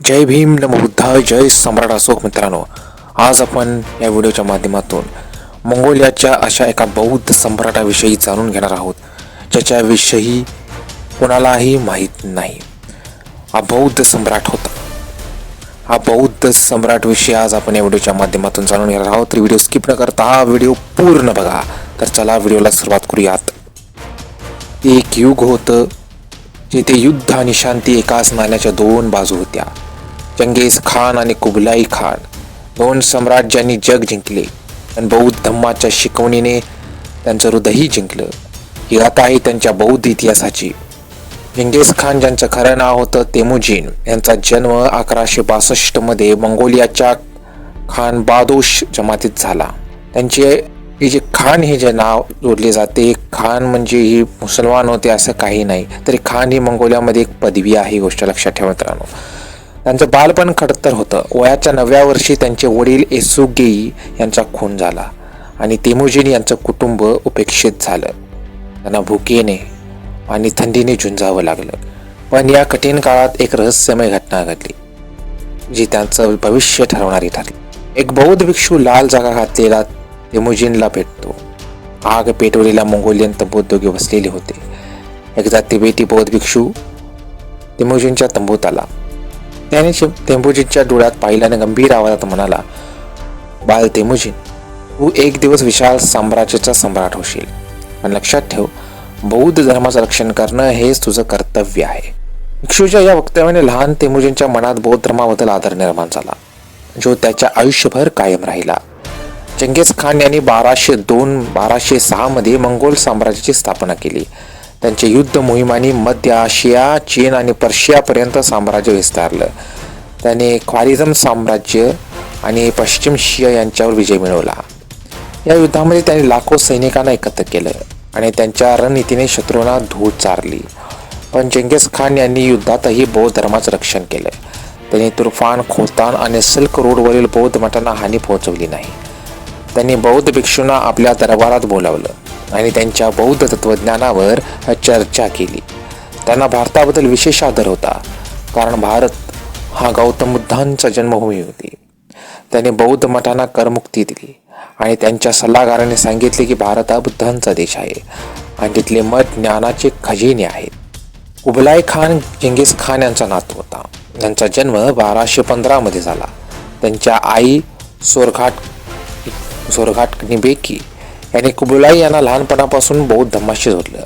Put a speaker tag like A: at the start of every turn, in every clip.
A: जय भीम नम जय सम्राट अशोक मित्रांनो. आज आपण या व्हिडिओच्या माध्यमातून मंगोलियाच्या अशा एका बौद्ध सम्राटाविषयी जाणून घेणार आहोत ज्याच्याविषयी कोणालाही माहीत नाही. हा बौद्ध सम्राट होता. हा बौद्ध सम्राटविषयी आज आपण या व्हिडिओच्या माध्यमातून जाणून घेणार आहोत. तर व्हिडिओ स्किप न करता हा व्हिडिओ पूर्ण बघा. तर चला व्हिडिओला सुरुवात करूयात. एक युग होतं जिथे युद्ध आणि शांती एकाच नाण्याच्या दोन बाजू होत्या. चंगेज खान आणि कुबलाई खान दोन सम्राज्यांनी जग जिंकले. पण बौद्ध धम्माच्या शिकवणीने त्यांचं हृदयही जिंकलं. ही गाथा आहे त्यांच्या बौद्ध इतिहासाची. चंगेज खान ज्यांचं खरं नाव होतं तेमुजीन यांचा जन्म अकराशे बासष्टमध्ये मंगोलियाच्या खान बादोश जमातीत झाला. त्यांचे हे जे खान हे जे नाव जोडले जाते खान म्हणजे ही मुसलमान होते असं काही नाही. तरी खान ही मंगोलियामध्ये एक पदवी आहे ही गोष्ट लक्षात ठेवा मित्रांनो. त्यांचं बालपण खडतर होतं. वयाच्या नवव्या वर्षी त्यांचे वडील एसुगेई यांचा खून झाला आणि तेमुजीन यांचं कुटुंब उपेक्षित झालं. त्यांना भुकेने आणि थंडीने झुंजावं लागलं. पण या कठीण काळात एक रहस्यमय घटना घडली जी त्यांचं भविष्य ठरवणारी ठरली. एक बौद्ध भिक्षू लाल जागा घातलेला तेमुजीनला भेटतो. आग पेटवलेल्या मंगोलियन तंबूत बसलेले होते. एकदा तिबेटी बौद्ध भिक्षू तेमुजीनच्या तंबूत आला त्याने शि- डोळ्यात पाहिल्याने गंभीर आवाजात म्हणाला बाल तेमुजीन तू एक दिवस विशाल साम्राज्याचा सम्राट होशील. पण लक्षात ठेव बौद्ध धर्माचं रक्षण करणं हेच तुझं कर्तव्य आहे. भिक्षूच्या या वक्तव्याने लहान तेमुजीनच्या मनात बौद्ध धर्माबद्दल आदर निर्माण झाला जो त्याच्या आयुष्यभर कायम राहिला. चंगेज खान यांनी बाराशे दोन बाराशे सहामध्ये मंगोल साम्राज्याची स्थापना केली. त्यांच्या युद्ध मोहिमांनी मध्य आशिया चीन आणि पर्शियापर्यंत साम्राज्य विस्तारलं. त्याने ख्वारिझम साम्राज्य आणि पश्चिम शिया यांच्यावर विजय मिळवला. या युद्धामध्ये त्यांनी लाखो सैनिकांना एकत्र केलं आणि त्यांच्या रणनीतीने शत्रूंना धूळ चारली. पण चंगेज खान यांनी युद्धातही बौद्ध धर्माचं रक्षण केलं. त्यांनी तुर्फान खोतान आणि सिल्क रोडवरील बौद्ध मठांना हानी पोहोचवली नाही. त्यांनी बौद्ध भिक्षूंना आपल्या दरबारात बोलावलं. आणि त्यांच्या बौद्ध तत्वज्ञानावर चर्चा केली. त्यांना भारताबद्दल विशेष आदर होता कारण भारत हा गौतम बुद्धांचा जन्मभूमी होती. त्याने बौद्ध मठांना करमुक्ती दिली आणि त्यांच्या सल्लागाराने सांगितले की भारत हा बुद्धांचा देश आहे आणि तिथले मत ज्ञानाचे खजिने आहेत. कुबलाई खान चंगेज खान यांचा नातू होता. त्यांचा जन्म बाराशे पंधरामध्ये झाला. त्यांच्या आई सोरघाट सोरघाट निबेकी यांनी कुबलाई यांना लहानपणापासून बौद्ध धम्माशी जोडलं.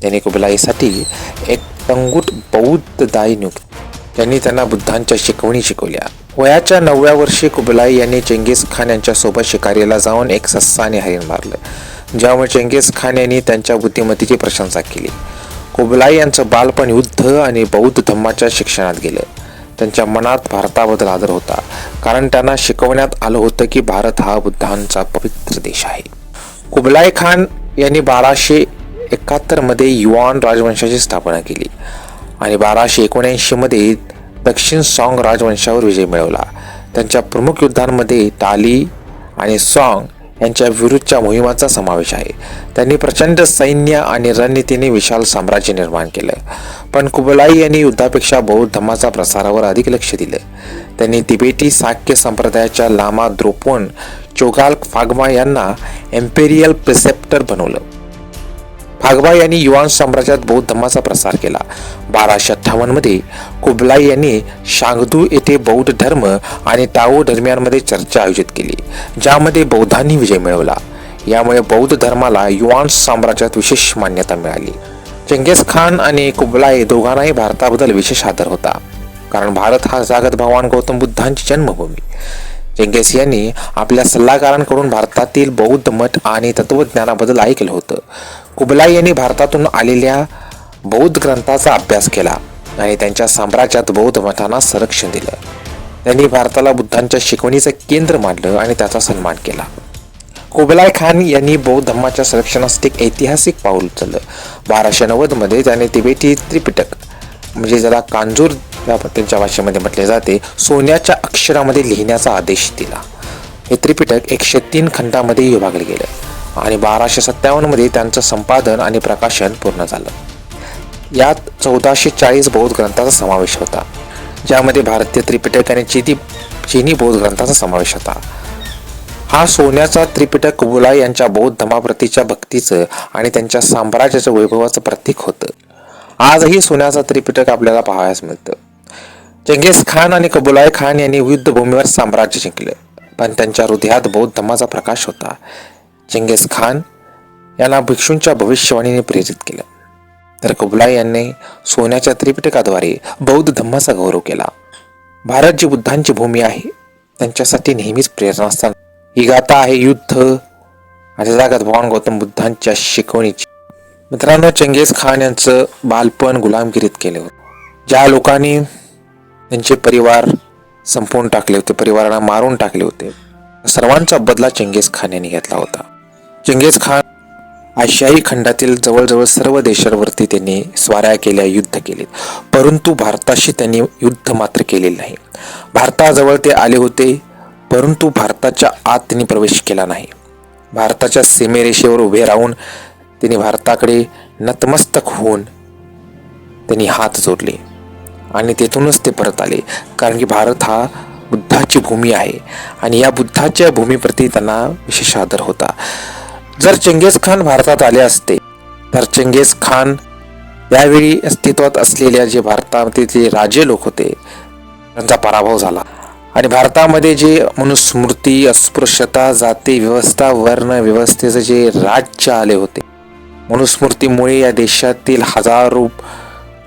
A: त्यांनी कुबलाईसाठी एक टंगूट बौद्ध दाई नियुक्त. त्यांनी त्यांना बुद्धांच्या शिकवणी शिकवल्या. वयाच्या नवव्या वर्षी कुबलाई यांनी चेंगीस खान यांच्यासोबत शिकारीला जाऊन एक सस्साने हरिण मारलं. ज्यामुळे चेंगीस खान यांनी त्यांच्या बुद्धिमत्तेची प्रशंसा केली. कुबलाई यांचं बालपण युद्ध आणि बौद्ध धम्माच्या शिक्षणात गेलं. त्यांच्या मनात भारताबद्दल आदर होता. कारण त्यांना शिकवण्यात आलं होतं की भारत हा बुद्धांचा पवित्र देश आहे. कुबलाय खान यांनी बाराशे एकाहत्तरमध्ये युआन राजवंशाची स्थापना केली. आणि बाराशे एकोणऐंशीमध्ये दक्षिण सॉंग राजवंशावर विजय मिळवला. त्यांच्या प्रमुख युद्धांमध्ये टाली आणि सॉंग यांच्या विरुद्धच्या मोहिमाचा समावेश आहे. त्यांनी प्रचंड सैन्य आणि रणनीतीने विशाल साम्राज्य निर्माण केलं. पण कुबलाई यांनी युद्धापेक्षा बौद्ध धर्माच्या प्रसारावर अधिक लक्ष दिलं. त्यांनी तिबेटी साक्य संप्रदायाच्या लामा द्रोपण चोगाल फागमा यांना एम्पेरियल प्रिसेप्टर बनवलं. फागबा यांनी युवान साम्राज्यात बौद्ध धर्माचा प्रसार केला. बाराशे अठ्ठावन्नमध्ये कुबलाई यांनी शांगदू येथे बौद्ध धर्म आणि टाओ दरम्यानमध्ये चर्चा आयोजित केली ज्यामध्ये बौद्धांनी विजय मिळवला. यामुळे बौद्ध धर्माला युवान साम्राज्यात विशेष मान्यता मिळाली. चंगेज खान आणि कुबलाई दोघांनाही भारताबद्दल विशेष आदर होता. कारण भारत हा जागत भगवान गौतम बुद्धांची जन्मभूमी. चेंगेस यांनी आपल्या सल्लागारांकडून भारतातील बौद्ध मठ आणि तत्वज्ञानाबद्दल ऐकलं होतं. कुबलाई यांनी भारतातून आलेल्या बौद्ध ग्रंथाचा अभ्यास केला आणि त्यांच्या साम्राज्यात बौद्ध मठांना संरक्षण दिलं. त्यांनी भारताला बुद्धांच्या शिकवणीचं केंद्र मानलं आणि त्याचा सन्मान केला. कुबलाय खान यांनी बौद्ध धर्माच्या संरक्षणासाठी एक ऐतिहासिक पाऊल उचललं. बाराशे नव्वदमध्ये त्याने तिबेटी त्रिपिटक म्हणजे ज्याला कांजूर त्यांच्या भाषेमध्ये म्हटले जाते सोन्याच्या अक्षरामध्ये लिहिण्याचा आदेश दिला. हे त्रिपिटक एकशे तीन खंडामध्ये विभागले गेलं आणि बाराशे सत्तावन्नमध्ये त्यांचं संपादन आणि प्रकाशन पूर्ण झालं. यात चौदाशे चाळीस बौद्ध ग्रंथाचा समावेश होता ज्यामध्ये भारतीय त्रिपिटक आणि चिनी चीनी बौद्ध ग्रंथाचा समावेश होता. हा सोन्याचा त्रिपिटक बुला यांच्या बौद्ध धमाप्रतीच्या भक्तीचं आणि त्यांच्या साम्राज्याच्या वैभवाचं प्रतीक होतं. आजही सोन्याचा त्रिपिटक आपल्याला पाहायला मिळतं. चंगेज खान आणि कबुलाय खान यांनी युद्धभूमीवर साम्राज्य जिंकलं. पण त्यांच्या हृदयात बौद्ध धम्माचा प्रकाश होता. चंगेज खान यांना भिक्षूंच्या भविष्यवाणीने प्रेरित केलं. तर कबुलाय यांनी सोन्याच्या त्रिपिटकाद्वारे बौद्ध धम्माचा गौरव केला. भारत जी बुद्धांची भूमी आहे त्यांच्यासाठी नेहमीच प्रेरणास्थान ही गाथा आहे युद्ध. आणि जागात भगवान गौतम बुद्धांच्या शिकवणीची. मित्रांनो चंगेज खान यांचं बालपण गुलामगिरीत केले होते. ज्या लोकांनी त्यांचे परिवार संपवून टाकले होते परिवाराला मारून टाकले होते सर्वांचा बदला चंगेज खान यांनी घेतला होता. चंगेज खान आशियाई खंडातील जवळजवळ सर्व देशांवरती त्यांनी स्वाऱ्या केल्या युद्ध केले परंतु भारताशी त्यांनी युद्ध मात्र केलेले नाही. भारताजवळ ते आले होते परंतु भारताच्या आत त्यांनी प्रवेश केला नाही. भारताच्या सीमेरेषेवर उभे राहून त्यांनी भारताकडे नतमस्तक होऊन त्यांनी हात जोडले आणि तेथूनच ते परत आले. कारण की भारत हा बुद्धाची भूमी आहे आणि या बुद्धाच्या भूमीप्रती त्यांना विशेष आदर होता. जर चंगेज खान भारतात आले असते तर चंगेज खान यावेळी अस्तित्वात असलेल्या जे भारतामध्ये जे राजे लोक होते त्यांचा पराभव झाला. आणि भारतामध्ये जे मनुस्मृती अस्पृश्यता जाती व्यवस्था वर्ण व्यवस्थेचं जे राज्य आले होते मनुस्मृतीमुळे या देशातील हजारो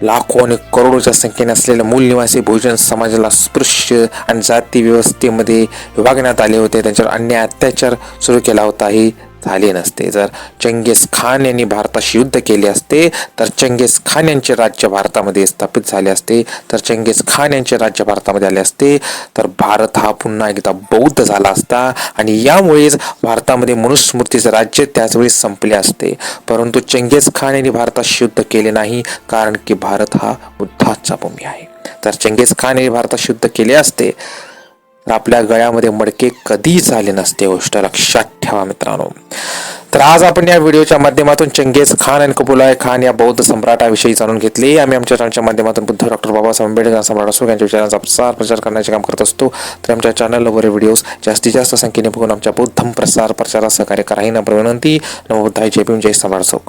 A: लाखो आणि करोडोच्या संख्येने असलेल्या मूलनिवासी भोजन समाजाला स्पृश्य आणि जाती व्यवस्थेमध्ये विभागण्यात आले होते. त्यांच्यावर अन्याय अत्याचार सुरू केला होता. हे झाले नसते. जर चंगेज खान यांनी भारताशी युद्ध केले असते तर चंगेज खान यांचे राज्य भारतामध्ये स्थापित झाले असते. तर चंगेज खान यांचे राज्य भारतामध्ये आले असते. तर भारत हा पुन्हा एकदा बौद्ध झाला असता आणि यामुळेच भारतामध्ये मनुस्मृतीचे राज्य त्याचवेळी संपले असते. परंतु चंगेज खान यांनी भारताशी युद्ध केले नाही कारण की भारत हा बुद्धाचा भूमी आहे. तर चंगेज खान यांनी भारताशी युद्ध केले असते तर आपल्या गळ्यामध्ये मडके कधीच आले नसते गोष्ट लक्षात ठेवा मित्रांनो. तर आज आपण या व्हिडिओच्या माध्यमातून चंगेज खान आणि कबुलाय खान या बौद्ध सम्राटाविषयी जाणून घेतले. आम्ही आमच्या चॅनलच्या माध्यमातून बुद्ध डॉक्टर बाबासाहेब आंबेडकर सम्राट असो यांच्या विचारांचा प्रसार प्रचार करण्याचे काम करत असतो. तर आमच्या चॅनलवर व्हिडिओज जास्तीत जास्त संख्येने बघून आमच्या बुद्धम प्रसार प्रचारात सहकार्य करा. ही नम्र विनंती. नमो बुद्धाय. जय भीम. जय सम्राट असो